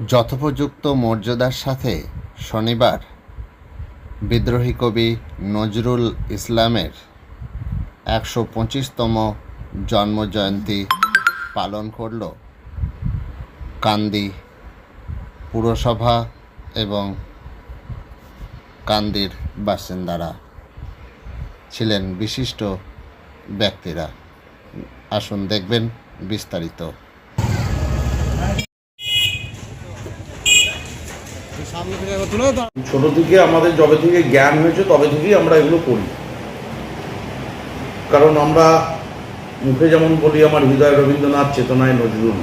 যথোপযুক্ত মর্যাদার সাথে শনিবার বিদ্রোহী কবি নজরুল ইসলামের একশো পঁচিশতম জন্মজয়ন্তী পালন করল কান্দি পুরসভা এবং কান্দির বাসিন্দারা ছিলেন বিশিষ্ট ব্যক্তিরা। আসুন দেখবেন বিস্তারিত। ছোট থেকে আমাদের যবে থেকে জ্ঞান হয়েছে, তবে থেকেই আমরা এগুলো করি। কারণ আমরা মুখে যেমন বলি, আমার হৃদয় রবীন্দ্রনাথ চেতনায় নজরুল।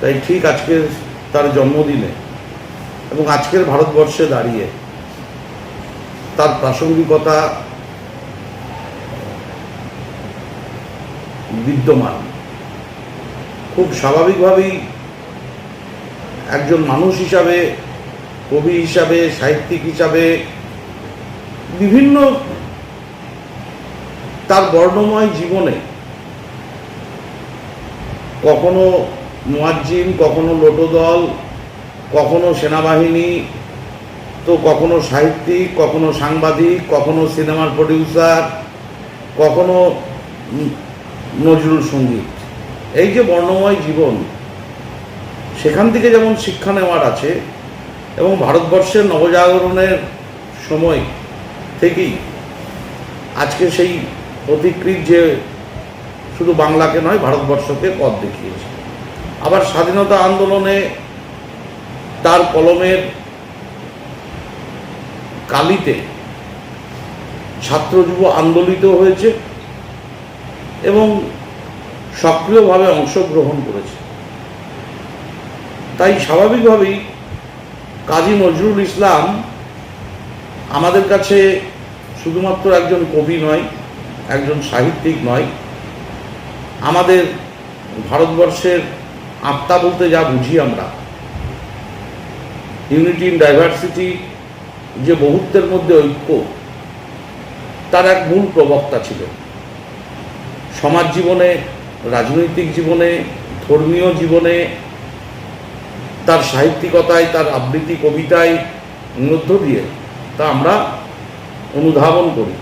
তাই ঠিক আজকের তার জন্মদিনে এবং আজকের ভারতবর্ষে দাঁড়িয়ে তার প্রাসঙ্গিকতা বিদ্যমান। খুব স্বাভাবিকভাবেই একজন মানুষ হিসাবে কবি হিসাবে, সাহিত্যিক হিসাবে, বিভিন্ন তার বর্ণময় জীবনে কখনো মোয়াজ্জিম কখনো লোটোদল, কখনো সেনাবাহিনী, তো কখনো সাহিত্যিক, কখনো সাংবাদিক, কখনো সিনেমার প্রডিউসার, কখনো নজরুল সংগীত। এই যে বর্ণময় জীবন, সেখান থেকে যেমন শিক্ষা নেওয়ার আছে এবং ভারতবর্ষের নবজাগরণের সময় থেকেই আজকে সেই প্রতিকৃত যে শুধু বাংলাকে নয়, ভারতবর্ষকে পথ দেখিয়েছে। আবার স্বাধীনতা আন্দোলনে তার কলমের কালিতে ছাত্র যুব আন্দোলিত হয়েছে এবং সক্রিয়ভাবে অংশগ্রহণ করেছে। তাই স্বাভাবিকভাবেই কাজী নজরুল ইসলাম আমাদের কাছে শুধুমাত্র একজন কবি নয়, একজন সাহিত্যিক নয়, আমাদের ভারতবর্ষের আত্মা বলতে যা বুঝি আমরা। ইউনিটি ইন ডাইভার্সিটি যে বহুত্বের মধ্যে ঐক্য, তার এক মূল প্রবক্তা ছিল সমাজ জীবনে, রাজনৈতিক জীবনে, ধর্মীয় জীবনে তার সাহিত্যিকতায়, তার আবৃত্তি কবিতায় মধ্য দিয়ে তা আমরা অনুধাবন করি।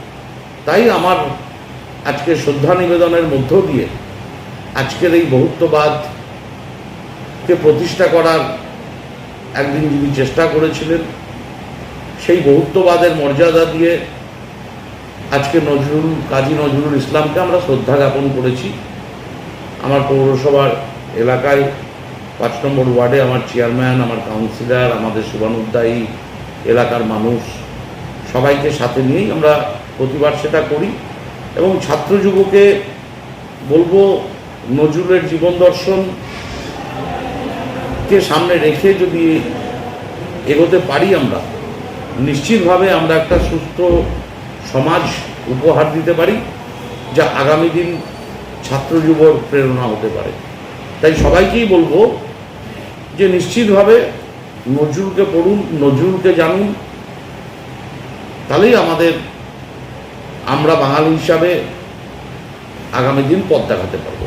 তাই আমার আজকে শ্রদ্ধা নিবেদনের মধ্য দিয়ে আজকের এই বহুত্ববাদকে প্রতিষ্ঠা করার একদিন যিনি চেষ্টা করেছিলেন, সেই বহুত্ববাদের মর্যাদা দিয়ে আজকে নজরুল, কাজী নজরুল ইসলামকে আমরা শ্রদ্ধা জ্ঞাপন করেছি। আমার পৌরসভার এলাকায় পাঁচ নম্বর ওয়ার্ডে আমার চেয়ারম্যান, আমার কাউন্সিলর, আমাদের শুভানুদ্দায়ী এলাকার মানুষ, সবাইকে সাথে নিয়েই আমরা প্রতিবার সেটা করি। এবং ছাত্র যুবকে বলব, নজরুলের জীবন দর্শনকে সামনে রেখে যদি এগোতে পারি আমরা, নিশ্চিতভাবে আমরা একটা সুস্থ সমাজ উপহার দিতে পারি, যা আগামী দিন ছাত্র যুবর প্রেরণা হতে পারে। তাই সবাইকেই বলব যে নিশ্চিতভাবে নজরুলকে পড়ুন, নজরুলকে জানুন, তাহলেই আমাদের আমরা বাঙালি হিসাবে আগামী দিন পথ দেখাতে পারব।